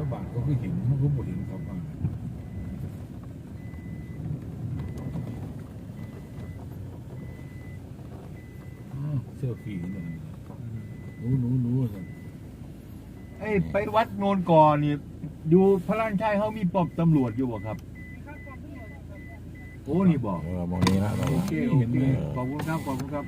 ชาวบ้านเขาก็เห็นเขาก็บ่เห็นเขาบ้างอ้าวเสื้อผีนั่นหนูหนูหนูสั่นไอ้ไปวัดโนนก่อนี่อยู่พระราชชัยเขามีปอบตำรวจอยู่บ่ครับ โอ้นี่บอกเออมองนี้นะเราโอเคโอเคขอบคุณครับขอบคุณครับ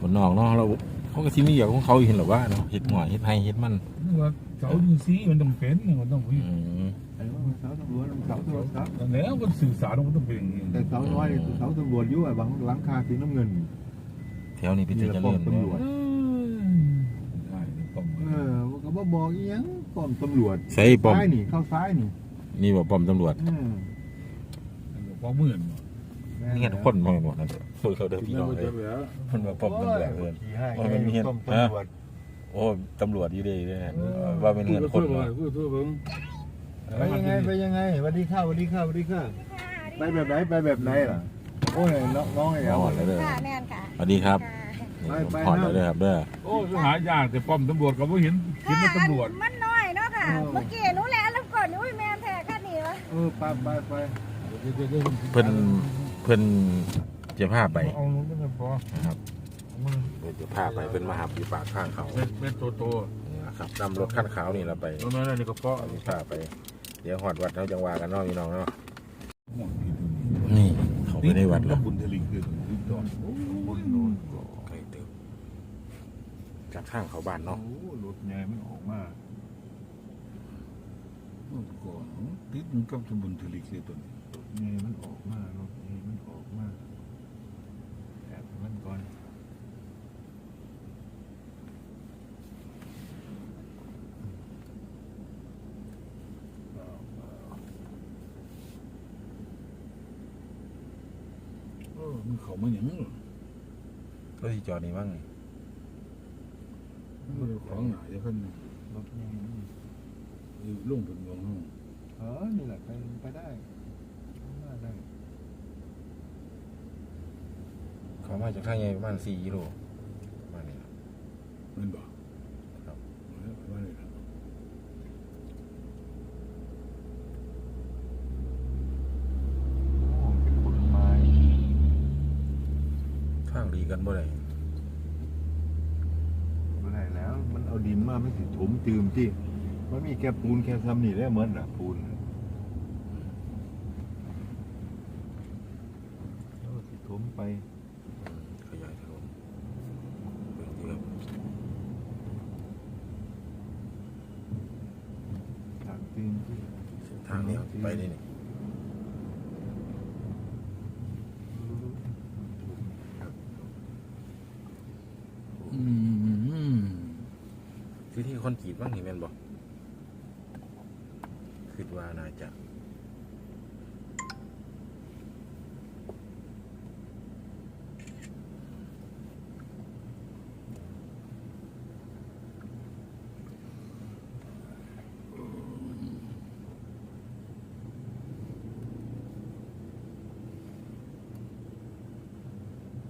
บนนอกเนาะเรา เขาก็ที่มีอย่างของเขาอยู่เห็นหรอว่าเนาะเห็ดหน่อยเห็ดไห้เห็ดมันนึกว่าเสาดินซีมันต้องเป็นมันต้องเป็นอืมไอ้ว่าเสาตำรวจเสาตำรวจครับแต่แล้วมันสื่อสารมันต้องเป็นอย่างนี้แต่เสาน้อยเสาตำรวจอยู่ไอ้บางหลังคาสีน้ำเงิน แถวนี้เป็นนี่เจแหละริญป้อมตำรวจเออได้นี่ป้อมเออก็บ่บอกอีหยังป้อมตำรวจใส่ป้อมซ้ายนี่เข้าซ้ายนี่นี่บอกป้อมตำรวจเออป้อมหมื่น นี่เห็นคนมองหมดนั่นเถอะพูดเขาเดินพี่น้องเลยมันว่าป้อมตำรวจเอินขี่ให้โอ้ยมันมีเห็นป้อมตำรวจโอ้ตำรวจอยู่ดีเลยนะว่าเป็นเงินคนเลเนาะยพูดทั่วเพิ่งไปยังไงไปยังไงสวัสดีค่ะสวัสดีค่ะสวัสดีค่ะไปแบบไหนไปแบบไหนล่ะโอ้ยน้องน้องไอ้เอาเอาหอดเลยเด้อค่ะแม่นค่ะสวัสดีครับค่ะไปไปหอดเลยเด้อครับเด้อโอ้หายากแต่ป้อมตำรวจก็ไม่เห็นเห็นว่าตำรวจมันน้อยเนาะค่ะเมื่อกี้หนูแลแล้วก่อนอุ้ยแม่นแท้ค่ะนี่วะเออไปไปไปเพิ่น เพิ่นจะพาไปเอาลงก็พอนะครับเพิ่นจะพาไปเพิ่นมาหับอยู่ปากข้างเขาเม็ดเม็ดโตโตนี่นะครับนำรถขั้นขาวนี่เราไปตรงนั้นนี่ก็เพาะเอาที่พาไป เดี๋ยวหอดวัดเขาจังหวากันเนาะพี่น้องเนาะนี่ เขาไปในวัดแล้วบุญทลิงคือติดต่อบุญโน่นไกลเติบจากข้างเขาบ้านโอ้เนาะรถใหญ่มันออกมาก่อนติดมันกับบุญทลิงเลยตัวนี้ รถใหญ่มันออกมารถใหญ่มันออกมาแอบมันก่อนเออมันเขามาอย่างนี้รถที่จอดนี่บ้างมันของหนาจะขึ้นรถใหญ่มันอยู่ลงเป็นวงห้องเออนี่แหละไปไปได้มาได้ เขามาจากทางใหญ่ประมาณสี่กิโลประมาณนี้ครับมันบอกครับว่าเลยครับโอ้เป็นผลไม้ข้างดีกันบ่ได้ไม่ได้แล้ว มันเอาดินมาไม่สิถมตืมที่ มันมีแค่ปูนแค่ทำนี่ได้เหมือนน่ะปูนน่ะแล้วก็สิถมไป ขยายถนนเบิ่งที่ครับ จากตีน ที่เส้นทางนี้ครับไปนี่นี่อืมคือที่คนกรีดบ้างนี่แม่นบ่คิดว่าน่าจะ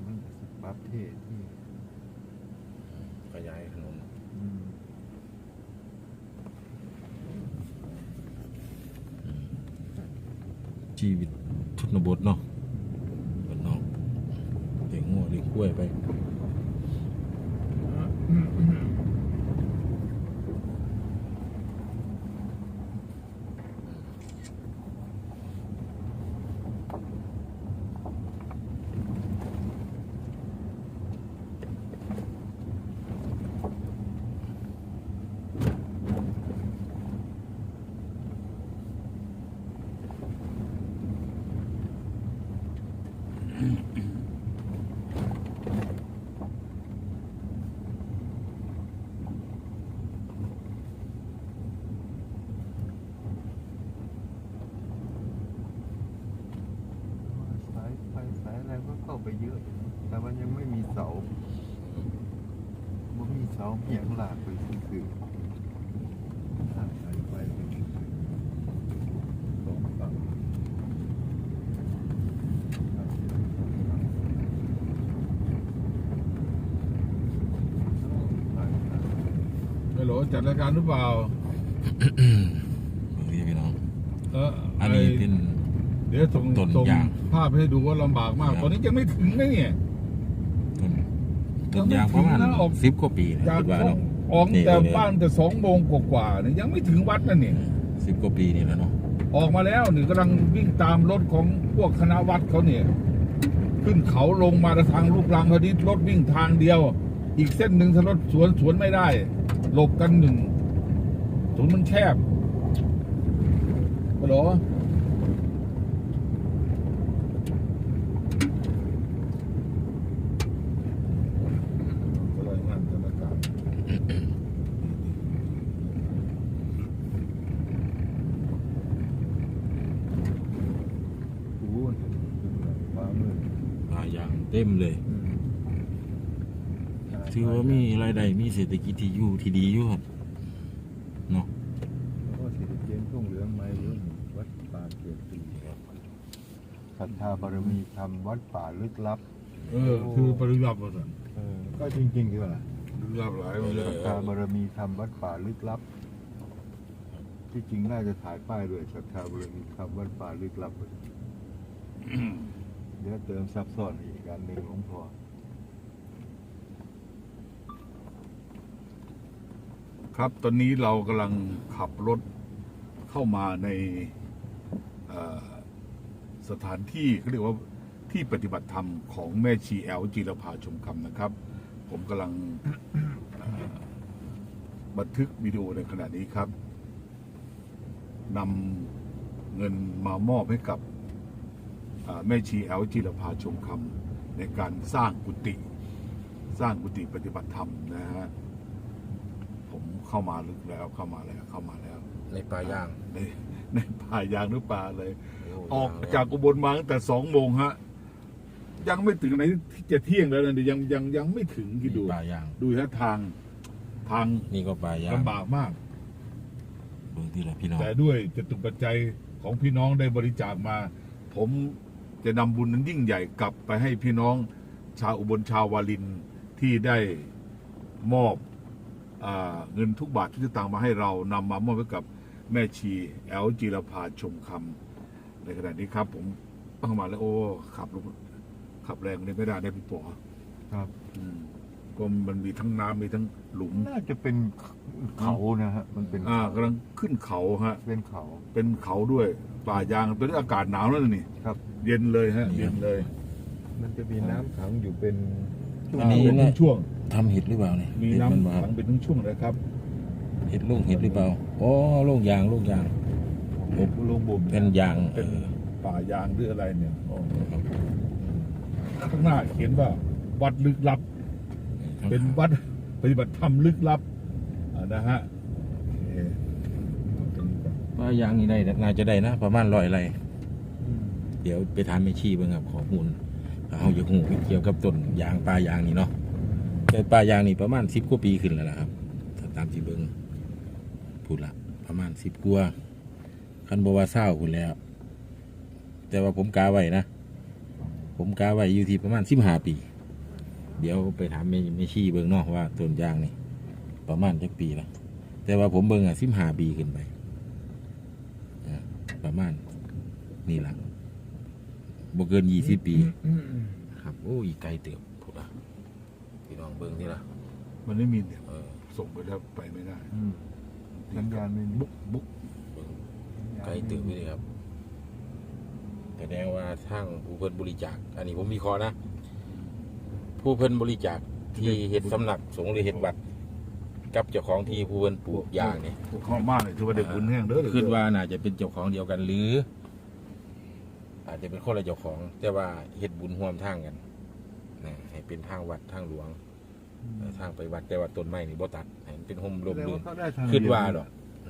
มันก็สิปรับเทศที่ขยายถนนอืมชีวิตทุนบทเนาะบ้านนอกเลี้ยงงัวเลี้ยงกล้วยไป Mm-hmm. จัดรายการหรือเปล่าเบิ่พี่น้องเอออันนี้เป็น เดี๋ยวส่งต้นส่งยาง ภาพให้ดูว่าลำบากมาก ตอนนี้ยังไม่ถึงนะเนี่ย ต้นต้นยางประมาณยังไม่ถึงนะออก สิบกว่าปีนะจากคิดว่าเนาะ ออกนี่แต่นี้ยบ้านแต่สองโมงกว่าๆเนี่ยยังไม่ถึงวัดนั่นนี่ยสิบกว่าปีนี่แหล้วเนาะออกมาแล้วหนี่กำลังวิ่งตามรถของพวกคณะวัดเขาเนี่ย ขึ้นเขาลงมาทางลูกรังพอดีรถวิ่งทางเดียว อีกเส้นหนึ่งถ้ารถสวนสวนไม่ได้ หลบกันหนึ่งถนนมันแคบฮัลโหลรายงานสถานการณ์โอ้ยฟ้ามืดป่ายางเต็มเลย ถือว่ามีรายได้มีเศรษฐกิจที่อยู่ที่ดีอยู่ครับเนาะแล้วก็เศรษฐกิจรุ่งเรืองไหมเรื่องวัดป่าเกียรติศรัทธาบารมีธรรมวัดป่าลึกลับ เออ คือปริยัติว่าสันเออ ก็จริงๆคืออะไรลึกลับหลายมาเลยศรัทธาบารมีธรรมวัดป่าลึกลับ ที่จริงน่าจะถ่ายป้ายด้วยศรัทธาบารมีธรรมวัดป่าลึกลับ เดี๋ยวเติมซับซ้อนอีกอันหนึ่งหลวงพ่อ ครับ ตอนนี้เรากำลังขับรถเข้ามาในสถานที่เขาเรียกว่าที่ปฏิบัติธรรมของแม่ชีแอลจีรภาชมคำนะครับ ผมกำลังบันทึกวิดีโอในขณะนี้ครับนำเงินมามอบให้กับแม่ชีแอลจีรภาชมคำในการสร้างกุฏิสร้างกุฏิปฏิบัติธรรมนะฮะ เข้ามาลึกแล้วเข้ามาแล้วเข้ามาแล้วในป่ายางในในป่ายางหรือป่าเลยโออกจากอุบลมาตั้งแต่สองโมงฮะ ยังไม่ถึงไหนที่จะเที่ยงแล้วนะยังยังยังไม่ถึงคิดดูมีป่ายางดูฮะทางทางนี่ก็ป่ายางลำบากมากเบิ่งที่ละพี่น้องแต่ด้วยจตุปัจจัยของพี่น้องได้บริจาคมา ผมจะนำบุญนั้นยิ่งใหญ่กลับไปให้พี่น้องชาวอุบลชาววาลินที่ได้มอบอา เงินทุกบาททุกสตางค์มาให้เรานำมามอบให้กับแม่ชีแอลจีรภาชมคำในขณะนี้ครับ ผมเข้ามาแล้ว โอ้ขับรถขับแรงเลยไม่ได้ได้พี่ปอครับอืมก็มันมีทั้งน้ำมีทั้งหลุม น่าจะเป็นเขานะฮะ มันเป็นอ่าเขากำลังขึ้นเขาฮะ เป็นเขา เป็นเขาด้วย ป่ายางตอนนี้อากาศหนาวแล้วนี่ ครับ เย็นเลยฮะ เย็นเลย มันจะมีน้ำขังอยู่เป็นช่วง อันนี้เป็นเนี่ยช่วงทำเห็ดหรือเปล่าเนี่ยๆมีเห็ดน้ำมันมาขังเป็นทั้งช่วงเลยครับเห็ดลูกเห็ดหรือเปล่าอ๋อลูกยางลูกยางผมลงบ่มเป็นยางเอเป็นอป่ายางหรืออะไรเนี่ยโอ้ข้างหน้าเขียนว่า วัดลึกลับ เป็นวัดปฏิบัติธรรมลึกลับอ่านะฮะโอเคเอาตรงนี้ก่อนป่ายางนี่ได้น่าจะได้นะ ประมาณร้อยไรอืมเดี๋ยวไปถามแม่ชีเบิ่งครับข้อมูล เอาอย่หูเกี่ยวกับต้นยางป่ายางนี่เนาะแต่ป่ายางนี่ประมาณสิบกว่าปีขึ้นแล้วล่ะครับถ้าตามที่เบิ่งพูดละประมาณสิบกว่าคันบว่าเศร้าคุณแล้ว แต่ว่าผมกาไว้นะ ผมกาไว้อยู่ที่ประมาณสิบห้าปี เดี๋ยวไปถามแม่แม่ชี้เบิ่งนาะว่าต้นยางนี่ประมาณจักปีละแต่ว่าผมเบิ่งอะสิบห้าปีขึ้นไปประมาณนี่ละ บ่เกินยี่สิบปีครับ โอ้อีกไกลเติบพูดละพี่น้องเบิ่งนี่ละมันไม่มีเนี่ยเออส่งไปแล้วไปไม่ได้อืมสัญญาณไม่มีบุ๊กบุ๊กเบิ่งไกลเติบไปเลยครับแสดงว่าทางผู้เพิ่นบริจาค อันนี้ผมมีคอร์นะ ผู้เพิ่นบริจาคที่เฮ็ดสำนักสงฆ์หรือเฮ็ดวัด กับเจ้าของที่ผู้เพิ่นปลูกยางนี่พวกข้อมากเลยถือว่าเด็กบุญแห้งเด้อคิดว่าน่าจะเป็นเจ้าของเดียวกันหรือ อาจจะเป็นคนละเจ้าของ แต่ว่าเฮ็ดบุญร่วมทางกันนะให้เป็นทางวัดทางหลวงเอ่อทางไปวัดแต่ว่าต้นไม้นี่บ่ตัดให้มันเป็นห่มลมแสดงลื่ว่านเขาได้ทางคิดว่าเยดอก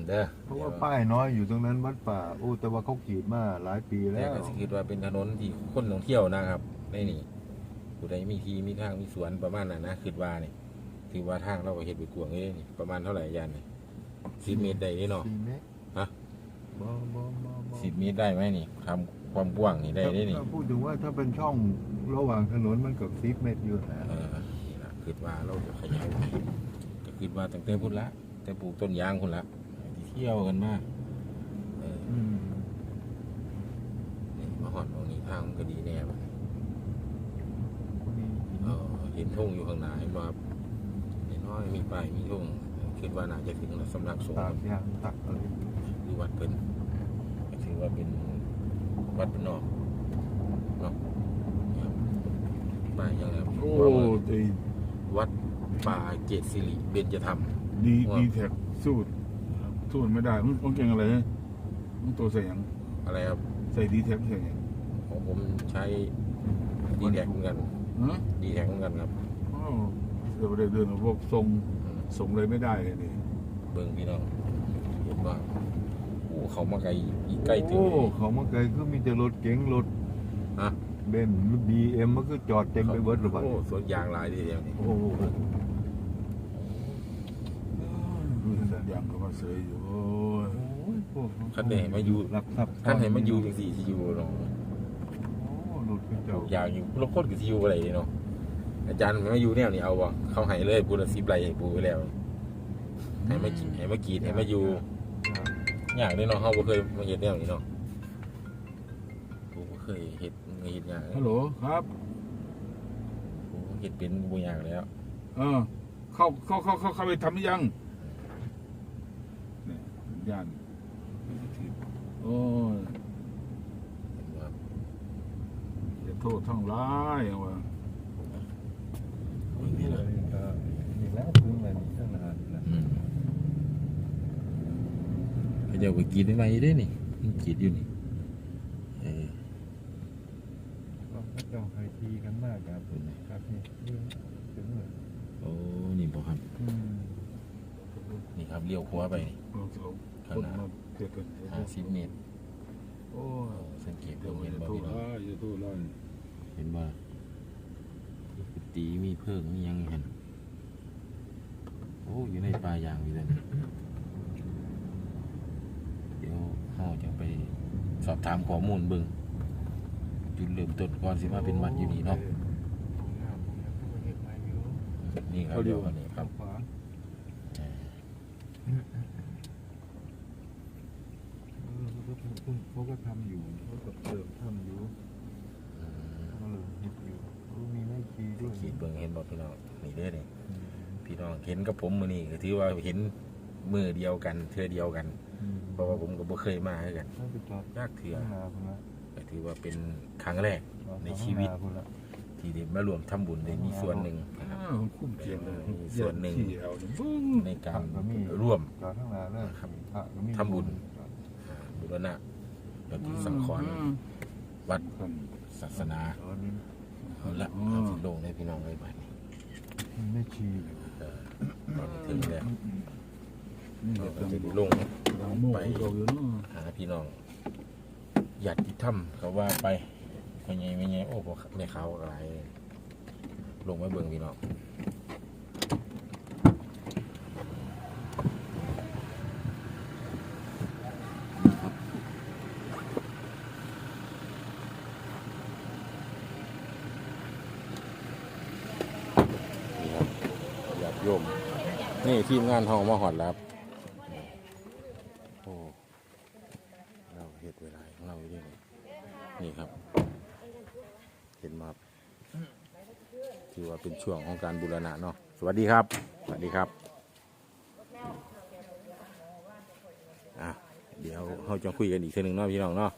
เด้อเพราะว่าป้ายน้อยอยู่ตรงนั้นวัดป่าโอ้แต่ว่าเขากรีดมาหลายปีแล้แต่วก็สิคิดว่าเป็นถนนที่คนท่องเที่ยวนะครับในนี่ผู้ใดมีที่มีทางมีสวนประมาณนั้นนะคิดว่านี่ถือว่าทางเราก็เฮ็ดไปกวางเลยนี่ประมาณเท่าไหร่ยานนี่10เมตรได้นี่เนาะสี่เมตรฮะบ่บ่บ่บ่10เมตรได้ไหมนี่ทำ ความกว้างนี่ได้ได้นี่ถ้าพูดถึงว่าถ้าเป็นช่องระหว่างถนนมันกับสิบเมตรอยู่นะเออนี่ล่ะคิดว่าเราจะขยายไปก็คิดว่าตั้งแต่พุ่นละแต่ปลูกต้นยางคุณละที่เที่ยวกันมาเอออืมนี่มาหอดตรงนี้ทางมันก็ดีแน่บัดนี้คนนี้หินเออเห็นทุ่งอยู่ข้างหน้าเห็นว่าเห็นน้อยมีป้ายมีทุ่งคิดว่าน่าจะถึงแล้วสำนักสงฆ์ตากยางตักอะไรหรือวัดเพิ่นก็ถือว่าเป็น วัดเป็นนอกเนาะครับป้ายยังไงโอ้ว่าว่าตีวัดป่าเกตสิริเบญจธรรม ดีว่า ดีแท็กสู้สู้มันไม่ได้มึงมึงเก่งอะไรนะมึงตัวใส่หยังอะไรครับ ใส่ดีแท็กใส่หยังของผมใช้ดีแท็กเหมือนกันฮะดีแท็กเหมือนกันครับอ้าวเดี๋ยวไปเดินพวกทรงอืมส่งเลยไม่ได้เลยนี่เบิ่งพี่น้องเห็นว่าโอ้ เขามาไกลอีกใกล้ถึง โอ้เขามาไกลก็มีแต่รถเก๋งรถฮะ เบนซ์บีเอ็มมันก็จอดเต็มไปเบิดหรือเปล่าโอ้สวนยางหลายทีเดียวนี่โอ้โหดูสัญญาณเขามาเสยอยู่โอ้ยพวกคันไหนมาอยู่รับทรัพย์คันไหนมาอยู่จังสี่ที่อยู่เนาะโอ้รถเป็นเจ้าอยากอยู่รถโคตรกับที่อยู่อะไรเนาะอาจารย์มาอยู่แนวนี่เอาบ่เขาให้เลยปูละสิบไรให้ปูไปแล้วให้มากินให้มากีดให้มาอยู่ ยากเลยเนาะเขาบ่เคยมาเฮ็ดแนวนี้เนาะปูบ่เคยเฮ็ดมาเฮ็ดยากฮัลโหลครับปูเฮ็ดเป็นบ่ยากแล้วเออเข้าเข้าเข้าเข้าเข้าไปทำหรือยังเนี่ยสัญญาณโอ้ยเห็นว่าอย่าโทษทั้งร้ายว่ะเบิ่งนี่นี่นะนี่แล้วพื้นอะไรนี่ตั้งนานแล้ว อืม เขาเจ้าก็กรีดได้ไหมเด้นี่มันกรีดอยู่นี่เออพระเจ้าไฮทีกันมากครับครับนี่เรื่องถึงเลยโอ้นี่บ่ครับอืมนี่ครับเลี้ยวขวาไปนี่เราจะเอาคนมาเทียบกันห้าสิบเมตรโอ้โอ้ยสังเกตเดี๋ดูยวเห็นจะบ่โทษพี่น้องร้ายอย่าโทษร้ายเห็นว่าตีมีเพิ่งมีหยังเห็นโอ้อยู่ในป่ายางอยู่เลยเดี๋ยวเราจะไป สอบถามข้อมูลเบิ่งจุดเริ่มต้นก่อนสิมาเป็นวัดอยู่นี่เนาะนี่ครับเดี๋ยวอันนี้ครับขวาเอ่อเออเขาก็ทำอยู่เขาก็เติมทำอยู่อืมเขาเลยเห็ดอยู่เขามีไม้ขีด้วยขีดเบิ่งเห็นบ่พี่น้องนี่เด้อนี่อืมพี่น้องเห็นกับผมมื้อนี้ก็ถือว่าเห็นมือเดียวกันเทื่อเดียวกันอืม เพราะว่าผมก็บ่เคยมาคือกันถ้าไปจอดยากเถื่อข้างหน้าพุ่นละก็ถือว่าเป็นครั้งแรกจอดในชีวิตข้างหน้าพุ่นละที่ได้มารวมทำบุญได้มีส่วนหนึ่งนะครับอ้าวคุ้มเกียรติเลยมีส่วนหนึ่งที่เอาเนี่ยบึ้งในการพะก็มีร่วมจอดข้างหน้าเลยครับพระก็มีทำบุญอ่าบุรณะปฏิสังขรณ์วัดครับศาสนาจอดนี่เอาละอ๋อเอาสิลงให้พี่น้องเลยบัดนี้มันไม่ชีเออตอนนี้ถึงแล้วนี่ เราจะจะไปหาพี่น้องญาติธรรมเขาว่าไปไม่ไงไม่ไงโอ้พวกในเขาอะไรลงมาเบิ่งพี่น้องนี่ครับญาติโยมนี่ทีมงานเฮามาหอดแล้วครับโอ้ เราเห็ดเวลาของเราอยู่ด้วยนี่นี่ครับ เห็นมาถือว่าเป็น ช่วงของการบูรณะเนาะสวัสดีครับ สวัสดีครับอะเดี๋ยวเราจะคุยกันอีกทีหนึ่งเนาะพี่น้องเนาะ